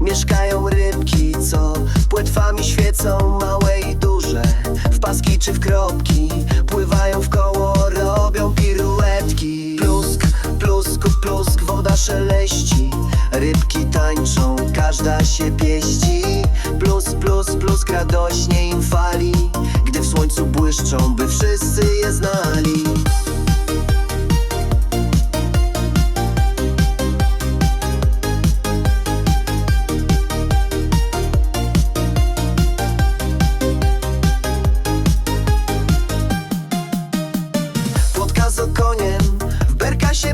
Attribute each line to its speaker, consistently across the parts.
Speaker 1: Mieszkają rybki, co płetwami świecą Małe i duże, w paski czy w kropki Pływają w koło, robią piruetki. Plusk, plusk, plusk, woda szeleści. Rybki tańczą, każda się pieści. Plus, plus, plus, radośnie im fali. Gdy w słońcu błyszczą, by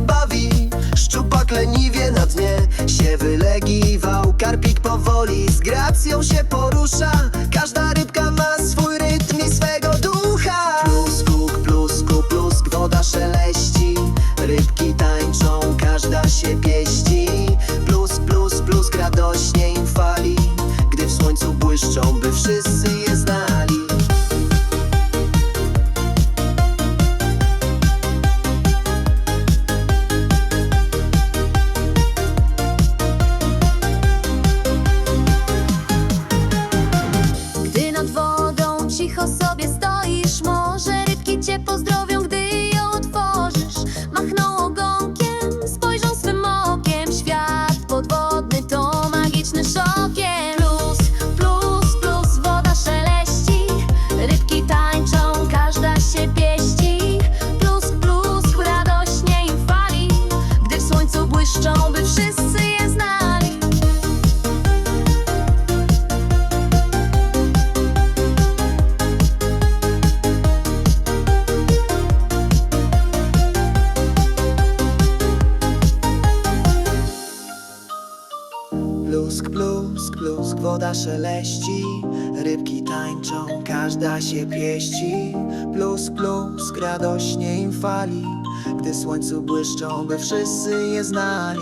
Speaker 1: bawi. Szczupak leniwie na dnie się wylegiwał. Karpik powoli z gracją się porusza. Każda rybka ma swój rytm i swego ducha. Plusk, plusku, plusk, woda szeleści. Rybki tańczą, każda się pieści. Plusk, plusk, plusk, radośnie im fali. Gdy w słońcu błyszczą, by wszyscy
Speaker 2: cię pozdrowią,
Speaker 1: Plusk, plusk, plusk, woda szeleści Rybki tańczą, każda się pieści. Plusk, plusk, radośnie im fali Gdy słońcu błyszczą, by wszyscy je znali